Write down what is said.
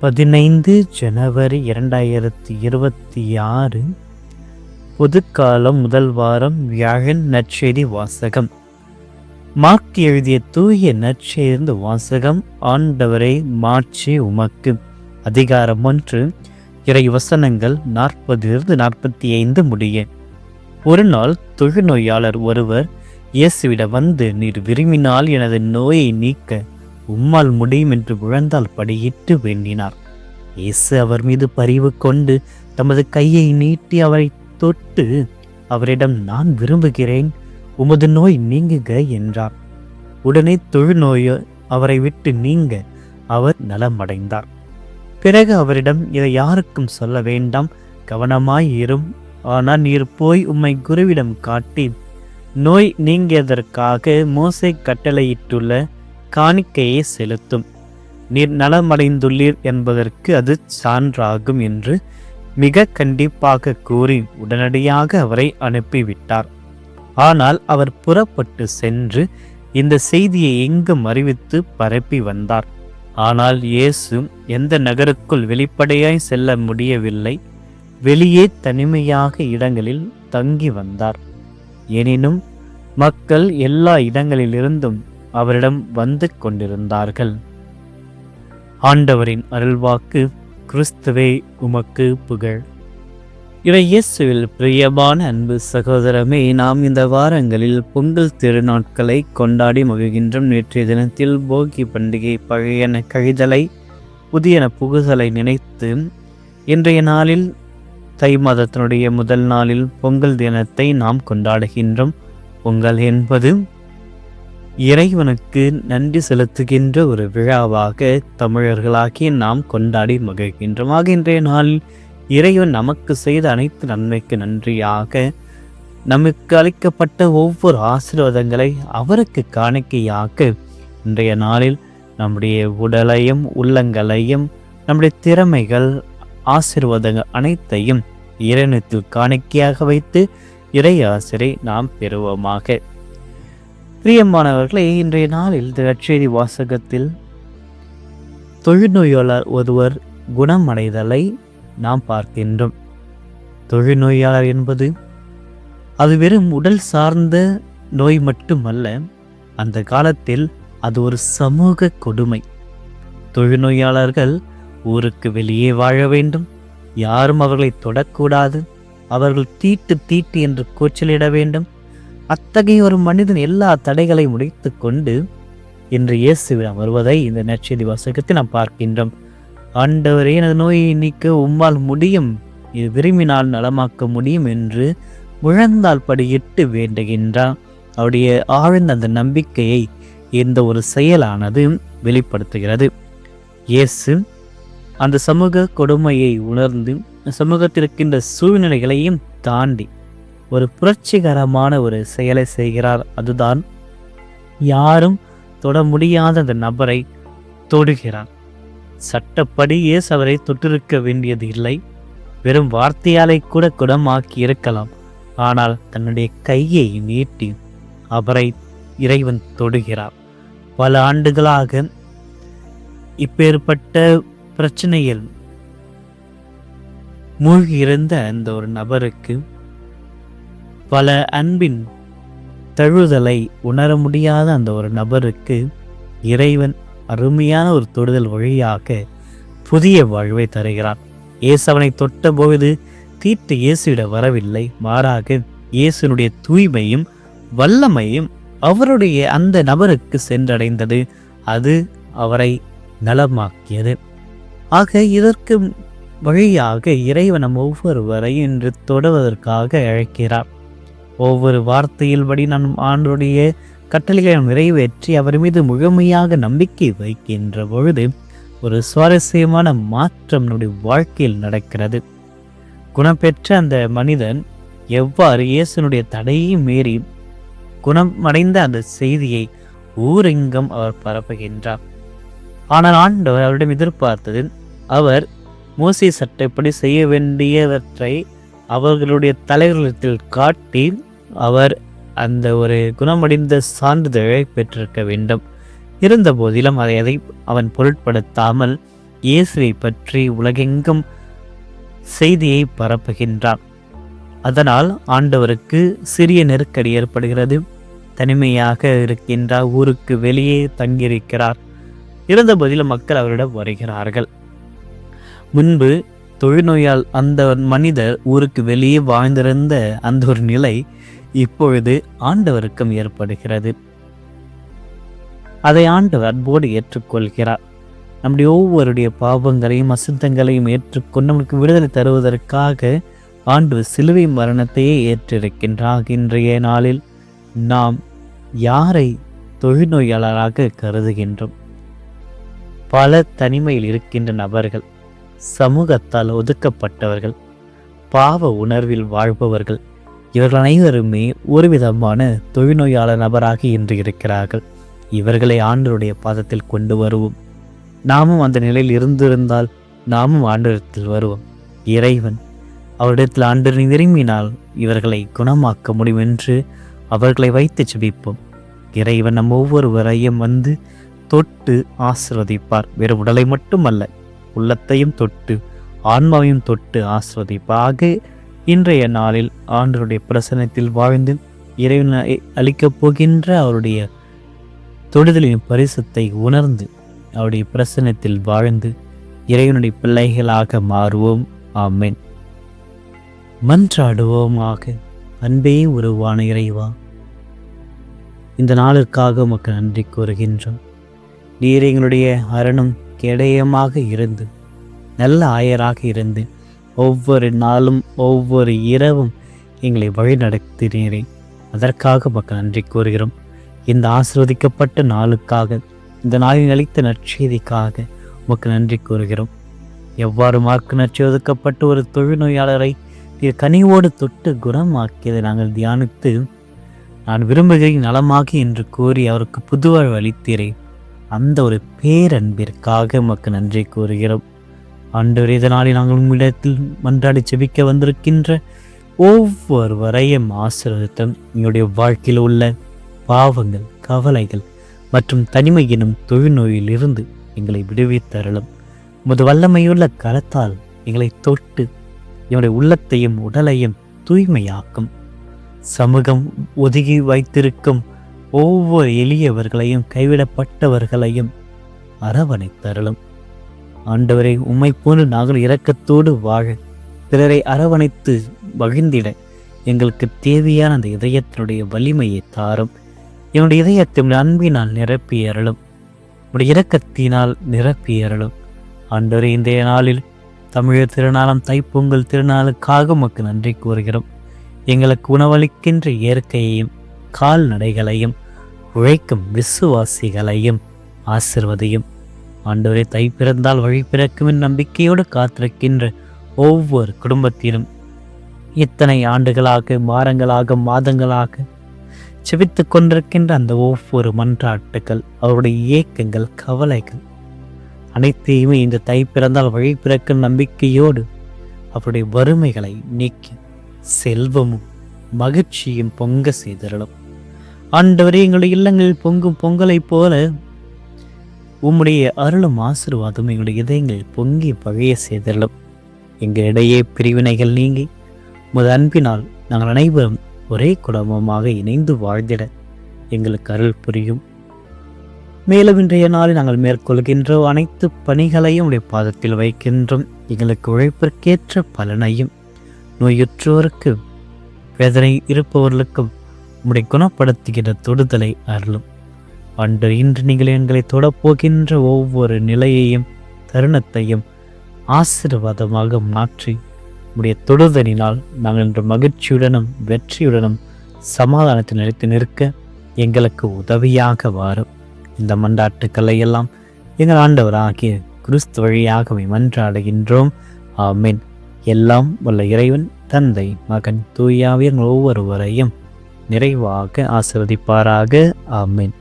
பதினைந்து ஜனவரி இரண்டாயிரத்தி இருபத்தி ஆறு பொதுக்காலம் முதல் வாரம் வியாழன் நற்செய்தி வாசகம். மார்க் எழுதிய தூய நற்செய்திருந்து வாசகம் ஆண்டவரை மாற்றி உமக்கு. அதிகாரம் ஒன்று இறை வசனங்கள் நாற்பதிலிருந்து நாற்பத்தி ஐந்து முடிய. ஒரு நாள் தொழுநோயாளர் ஒருவர் இயேசுவிட வந்து நீர் விரும்பினால் எனது நோயை நீக்க உம்மால் முடியும் என்று முழந்தால் படியிட்டு வேண்டினார். இயேசு அவர் மீது பரிவு கொண்டு தமது கையை நீட்டி அவரை தொட்டு அவரிடம் நான் விரும்புகிறேன் உமது நோய் நீங்குக என்றார். உடனே தொழுநோயோ அவரை விட்டு நீங்க அவர் நலமடைந்தார். பிறகு அவரிடம் இதை யாருக்கும் சொல்ல வேண்டாம் கவனமாய் இரும் ஆனால் நீர் போய் உம்மை குருவிடம் காட்டி நோய் நீங்கியதற்காக மோசை கட்டளையிட்டுள்ள காணிக்கையை செலுத்தும். நீர் நலமடைந்துள்ளீர் என்பதற்கு அது சான்றாகும் என்று மிக கண்டிப்பாக கூறி உடனடியாக அவரை அனுப்பிவிட்டார். ஆனால் அவர் புறப்பட்டு சென்று இந்த செய்தியை எங்கும் அறிவித்து பரப்பி வந்தார். ஆனால் இயேசு எந்த நகருக்குள் வெளிப்படையாய் செல்ல முடியவில்லை. வெளியே தனிமையாக இடங்களில் தங்கி வந்தார். எனினும் மக்கள் எல்லா இடங்களிலிருந்தும் அவரிடம் வந்து கொண்டிருந்தார்கள். ஆண்டவரின் அருள்வாக்கு கிறிஸ்துவே உமக்கு புகழ். இவை இயேசுவில் பிரியமான அன்பு சகோதரமே நாம் இந்த வாரங்களில் பொங்கல் திருநாட்களை கொண்டாடி மகிழ்கின்றோம். நேற்றைய தினத்தில் போகி பண்டிகை பழையன கழிதலை புதியன புகுதலை நினைத்து இன்றைய நாளில் தை மாதத்தினுடைய முதல் நாளில் பொங்கல் தினத்தை நாம் கொண்டாடுகின்றோம். பொங்கல் என்பது இறைவனுக்கு நன்றி செலுத்துகின்ற ஒரு விழாவாக தமிழர்களாகி நாம் கொண்டாடி மகிழ்கின்றோம். இன்றைய நாளில் இறைவன் நமக்கு செய்த அனைத்து நன்மைக்கு நன்றியாக நமக்கு அளிக்கப்பட்ட ஒவ்வொரு ஆசீர்வாதங்களை அவருக்கு காணிக்கையாக இன்றைய நாளில் நம்முடைய உடலையும் உள்ளங்களையும் நம்முடைய திறமைகள் ஆசீர்வாதங்கள் அனைத்தையும் இறைநத்தில் காணிக்கையாக வைத்து இறை ஆசிரை நாம் பெறுவோமாக. பிரியமானவர்களே இன்றைய நாளில் திரட்சேரி வாசகத்தில் தொழுநோயாளர் ஒருவர் குணமடைதலை நாம் பார்க்கின்றோம். தொழுநோயாளர் என்பது அது வெறும் உடல் சார்ந்த நோய் மட்டுமல்ல அந்த காலத்தில் அது ஒரு சமூக கொடுமை. தொழுநோயாளர்கள் ஊருக்கு வெளியே வாழ வேண்டும் யாரும் அவர்களை தொடக்கூடாது அவர்கள் தீட்டு தீட்டு என்று கூச்சலிட வேண்டும் அத்தகைய ஒரு மனிதன் எல்லா தடைகளை முடித்து கொண்டு இன்று இயேசுவிடம் வருவதை இந்த நச்செய்தி வாசகத்தை நாம் பார்க்கின்றோம். ஆண்டவரே எனது நோயை நீக்க உம்மால் முடியும். இது விரும்பினால் நலமாக்க முடியும் என்று முழந்தால் படியிட்டு வேண்டுகின்றார் அவருடைய ஆழ்ந்த அந்த நம்பிக்கையை இந்த ஒரு செயலானது வெளிப்படுத்துகிறது. இயேசு அந்த சமூக கொடுமையை உணர்ந்து சமூகத்திற்கின்ற சூழ்நிலைகளையும் தாண்டி ஒரு புரட்சிகரமான ஒரு செயலை செய்கிறார். அதுதான் யாரும் தொட முடியாத அந்த நபரை தொடுகிறார். சட்டப்படி இயேசு அவரை தொட்டிருக்க வேண்டியது இல்லை. வெறும் வார்த்தையாலை கூட குணமாக்கி இருக்கலாம். ஆனால் தன்னுடைய கையை நீட்டி அவரை இறைவன் தொடுகிறார். பல ஆண்டுகளாக இப்பேற்பட்ட பிரச்சனையில் மூழ்கியிருந்த அந்த ஒரு நபருக்கு பல அன்பின் தழுதலை உணர முடியாத அந்த ஒரு நபருக்கு இறைவன் அருமையான ஒரு தொடுதல் வழியாக புதிய வாழ்வை தருகிறான். இயேசவனை தொட்டபோது தீட்டு இயேசுவிட வரவில்லை. மாறாக இயேசுனுடைய தூய்மையும் வல்லமையும் அவருடைய அந்த நபருக்கு சென்றடைந்தது. அது அவரை நலமாக்கியது. ஆக இதற்கு வழியாக இறைவன் நம் ஒவ்வொருவரையும் இன்று தொடுவதற்காக அழைக்கிறார். ஒவ்வொரு வார்த்தையில் படி நம் ஆண்டுடைய கட்டளைகளை நிறைவேற்றி அவர் மீது முழுமையாக நம்பிக்கை வைக்கின்ற பொழுது ஒரு சுவாரஸ்யமான மாற்றம் நம்முடைய வாழ்க்கையில் நடக்கிறது. குணப்பெற்ற அந்த மனிதன் எவ்வாறு இயேசுனுடைய தடையை மீறி குணமடைந்த அந்த செய்தியை ஊரெங்கும் அவர் பரப்புகின்றார். ஆனால் ஆண்டவர் அவரிடம் எதிர்பார்த்தது அவர் மோசி சட்டப்படி செய்ய வேண்டியவற்றை அவர்களுடைய தலைவர்களிடத்தில் காட்டி அவர் அந்த ஒரு குணமடைந்த சான்றிதழை பெற்றிருக்க வேண்டும். இருந்த போதிலும் அதை அதை அவன் பொருட்படுத்தாமல் இயேசுவை பற்றி உலகெங்கும் செய்தியை பரப்புகின்றார் அதனால் ஆண்டவருக்கு சிறிய நெருக்கடி ஏற்படுகிறது. தனிமையாக இருக்கின்றார் ஊருக்கு வெளியே தங்கியிருக்கிறார். இருந்த போதிலும் மக்கள் அவரிடம் வருகிறார்கள். முன்பு தொழுநோயால் அந்த மனிதர் ஊருக்கு வெளியே வாழ்ந்திருந்த அந்த ஒரு நிலை இப்பொழுது ஆண்டவருக்கும் ஏற்படுகிறது. அதை ஆண்டவர் அன்போடு ஏற்றுக்கொள்கிறார். நம்முடைய ஒவ்வொருடைய பாவங்களையும் அசுத்தங்களையும் ஏற்றுக்கொண்டு நமக்கு விடுதலை தருவதற்காக ஆண்டு சிலுவை மரணத்தையே ஏற்றிருக்கின்றார். இன்றைய நாளில் நாம் யாரை தொழுநோயாளராக கருதுகின்றோம்? பல தனிமையில் இருக்கின்ற நபர்கள் சமூகத்தால் ஒதுக்கப்பட்டவர்கள் பாவ உணர்வில் வாழ்பவர்கள் இவர்கள் அனைவருமே ஒரு விதமான தொழுநோயாளர் நபராக இன்று இருக்கிறார்கள். இவர்களை ஆண்டருடைய பாதத்தில் கொண்டு வருவோம். நாமும் அந்த நிலையில் இருந்திருந்தால் நாமும் ஆண்டரிடத்தில் வருவோம். இறைவன் அவரிடத்தில் ஆண்டு விரும்பினால் இவர்களை குணமாக்க முடியும் என்று அவர்களை வைத்து செபிப்போம் இறைவன் நம் ஒவ்வொருவரையும் வந்து தொட்டு ஆசிர்வதிப்பார். வெறும் உடலை மட்டுமல்ல உள்ளத்தையும் தொட்டு ஆன்மாவையும் தொட்டு ஆசிர்வதிப்பாக இன்றைய நாளில் ஆண்டருடைய பிரசனத்தில் வாழ்ந்து இறைவன் அளிக்கப் போகின்ற அவருடைய தொடுதலின் பரிசத்தை உணர்ந்து அவருடைய பிரசனத்தில் வாழ்ந்து இறைவனுடைய பிள்ளைகளாக மாறுவோம். ஆமேன். மன்றாடுவோமாக. அன்பே உருவான இறைவா இந்த நாளிற்காக உமக்கு நன்றி கூறுகின்றோம். நீர் எங்களுடைய அரணும் கேடயமாக இருந்து நல்ல ஆயராக இருந்து ஒவ்வொரு நாளும் ஒவ்வொரு இரவும் எங்களை வழிநடத்தினீரே. அதற்காக மக்கள் நன்றி கூறுகிறோம். இந்த ஆசிர்வதிக்கப்பட்ட நாளுக்காக இந்த நாளில் அளித்த நற்செய்திக்காக உமக்கு நன்றி கூறுகிறோம். எவ்வாறு மார்க்கு நற்சி ஒதுக்கப்பட்ட ஒரு தொழுநோயாளரை நீர் கனிவோடு தொட்டு குணமாக்கியதை நாங்கள் தியானித்து நான் விரும்புகிறேன் நலமாகி என்று கூறி அவருக்கு புதுவாழ்வு அளித்தீரே. அந்த ஒரு பேரன்பிற்காக உமக்கு நன்றி கூறுகிறோம். ஆண்டவர் இதனாலே நாங்கள் உங்களிடத்தில் மன்றாடி செபிக்க வந்திருக்கின்ற ஒவ்வொருவரையும் ஆசீர்வதித்தம். எங்களுடைய வாழ்க்கையில் உள்ள பாவங்கள் கவலைகள் மற்றும் தனிமை எனும் தொழுநோயில் இருந்து எங்களை விடுவித்தரலும் முது வல்லமையுள்ள கரத்தால் எங்களை தொட்டு என்னுடைய உள்ளத்தையும் உடலையும் தூய்மையாக்கும். சமூகம் ஒதுக்கி வைத்திருக்கும் ஒவ்வொரு எளியவர்களையும் கைவிடப்பட்டவர்களையும் அரவணைத்தரலும் ஆண்டவரை உம்மை போன்று நாங்கள் இரக்கத்தோடு வாழ பிறரை அரவணைத்து மகிழ்ந்திட எங்களுக்கு தேவையான அந்த இதயத்தினுடைய வலிமையை தாரும். என்னுடைய இதயத்தை அன்பினால் நிரப்பியறலும் உடைய இரக்கத்தினால் நிரப்பியறலும் ஆண்டவரை இன்றைய நாளில் தமிழர் திருநாளம் தைப்பொங்கல் திருநாளுக்காக உமக்கு நன்றி கூறுகிறோம். எங்களுக்கு உணவளிக்கின்ற இயற்கையையும் கால்நடைகளையும் உழைக்கும் விசுவாசிகளையும் ஆசிர்வதையும் ஆண்டவரை தை பிறந்தால் வழி பிறக்கும் நம்பிக்கையோடு காத்திருக்கின்ற ஒவ்வொரு குடும்பத்திலும் இத்தனை ஆண்டுகளாக வாரங்களாக மாதங்களாக செவித்து கொண்டிருக்கின்ற அந்த ஒவ்வொரு மன்றாட்டுகள் அவருடைய இயக்கங்கள் கவலைகள் அனைத்தையுமே இந்த தை பிறந்தால் வழி பிறக்கும் நம்பிக்கையோடு அவருடைய வறுமைகளை நீக்கி செல்வமும் மகிழ்ச்சியும் பொங்க செய்திடலும். ஆண்டவரே எங்களுடைய இல்லங்களில் பொங்கும் பொங்கலைப் போல உம்முடைய அருளும் ஆசிர்வாதம் எங்களுடைய இதயங்கள் பொங்கி பழைய செய்திடலும் எங்களிடையே பிரிவினைகள் நீங்கி முத அன்பினால் நாங்கள் அனைவரும் ஒரே குடும்பமாக இணைந்து வாழ்ந்திட எங்களுக்கு அருள் புரியும். மேலும் இன்றைய நாளில் நாங்கள் மேற்கொள்கின்ற அனைத்து பணிகளையும் உடைய பாதத்தில் வைக்கின்றோம். எங்களுக்கு உழைப்பிற்கேற்ற பலனையும் நோயுற்றோருக்கு வேதனை இருப்பவர்களுக்கும் உம்முடைய குணப்படுத்துகிற தொடுதலை அருளும். அன்று இன்று நீங்கள் எங்களை தொடப்போகின்ற ஒவ்வொரு நிலையையும் தருணத்தையும் ஆசீர்வாதமாக மாற்றி உடைய தொடுதலினால் நாங்கள் இன்று மகிழ்ச்சியுடனும் வெற்றியுடனும் சமாதானத்தில் நிலைத்து நிற்க எங்களுக்கு உதவியாக வாரும். இந்த மண்டாட்டுக்களை எல்லாம் எங்கள் ஆண்டவராகிய கிறிஸ்து வழியாகவே மன்றாடுகின்றோம். ஆமீன். எல்லாம் வல்ல இறைவன் தந்தை மகன் தூயாவியர் ஒவ்வொருவரையும் நிறைவாக ஆசிர்வதிப்பாராக. ஆமீன்.